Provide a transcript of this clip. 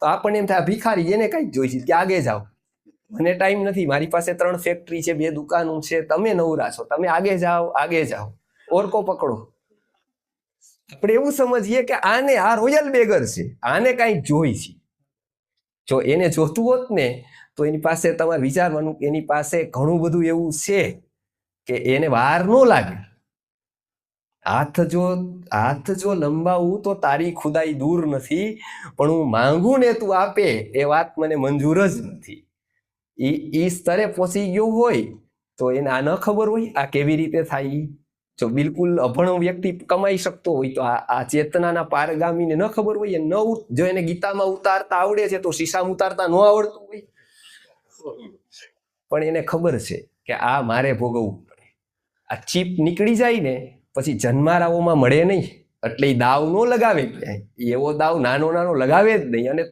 તો આપણને એમ થાય ભિખારી એને કઈ જોઈશે કે આગે જાઓ. મને ટાઈમ નથી, મારી પાસે ત્રણ ફેક્ટરી છે, બે દુકાનો છે, તમે નવરા છો, તમે આગે જાઓ આગે જાઓ. ઓરકો પકડો. આપણે એવું સમજીએ કે આને આ રોયલ બેગર છે, આને કાંઈ જોઈ છે. જો એને જોતું હોત ને, તો એની પાસે તમારે વિચારવાનું એની પાસે ઘણું બધું એવું છે કે એને વાર ન લાગે. હાથ જો હાથ જો લંબાવું તો તારી ખુદાઈ દૂર નથી, પણ હું માંગુ ને તું આપે એ વાત મને મંજૂર જ નથી. ઈ ઈ સ્તરે પહોંચી ગયો હોય તો એને આ ન ખબર હોય આ કેવી રીતે થાય? જો બિલકુલ અભણ વ્યક્તિ કમાઈ શકતો હોય તો આ આ ચેતનાના પારગામીને ન ખબર હોય એ ન જો એને ગીતામાં ઉતારતા આવડે છે તો શીશામાં ઉતારતા ન આવડતું હોય. પણ એને ખબર છે કે આ મારે ભોગવવું પડે. આ ચીપ નીકળી જાય ને પછી જન્મારાઓમાં મળે નહીં, એટલે એ દાવ નો લગાવે. એવો દાવ નાનો નાનો લગાવે જ નહીં. અને